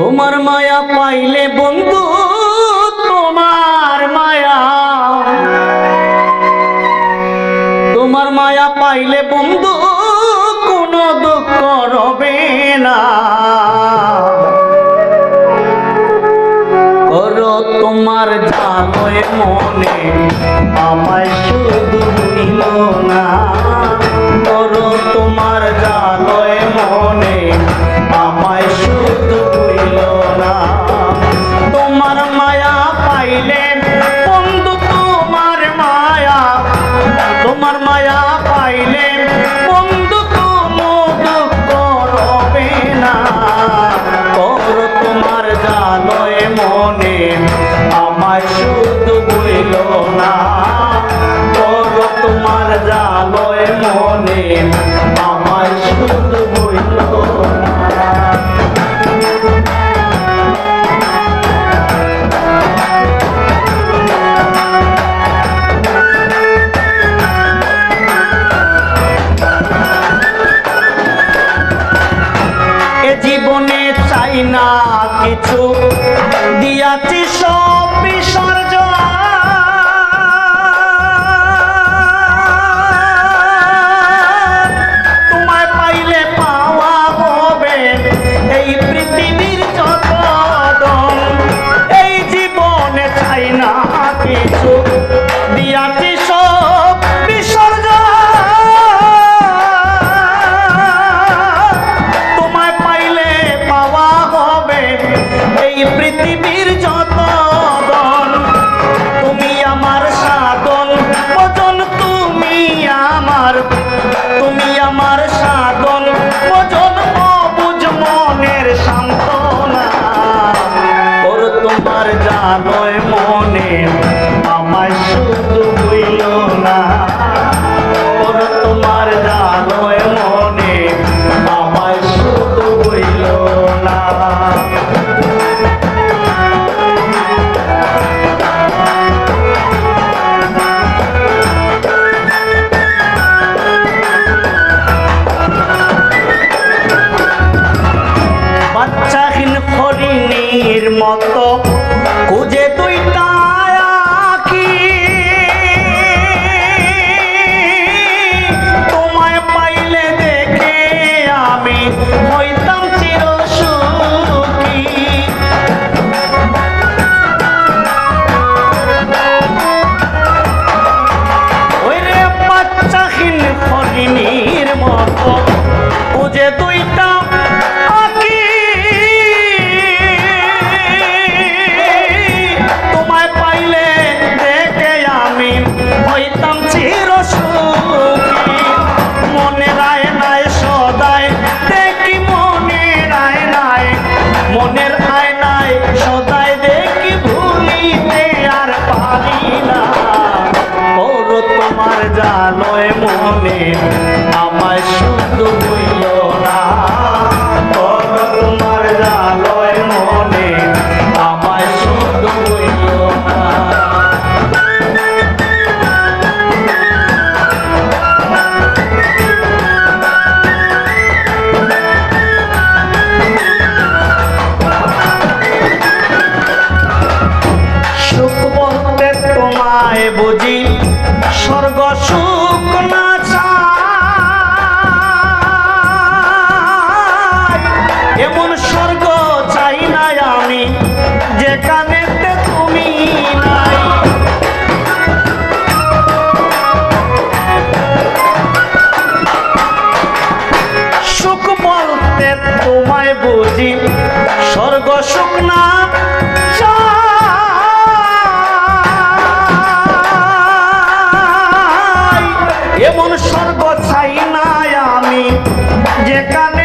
তোমার মায়া পাইলে বন্ধু, তোমার মায়া। তোমার মায়া পাইলে বন্ধু, কোনো দুঃখ রবে না। করো তোমার জানয় মনে, আমায় শুধু না। করো তোমার মনে আমার শুধু বইল না। তোমার জালয় মনে আর মতো morning. এমন স্বর্গ চাই না আমি যেখানে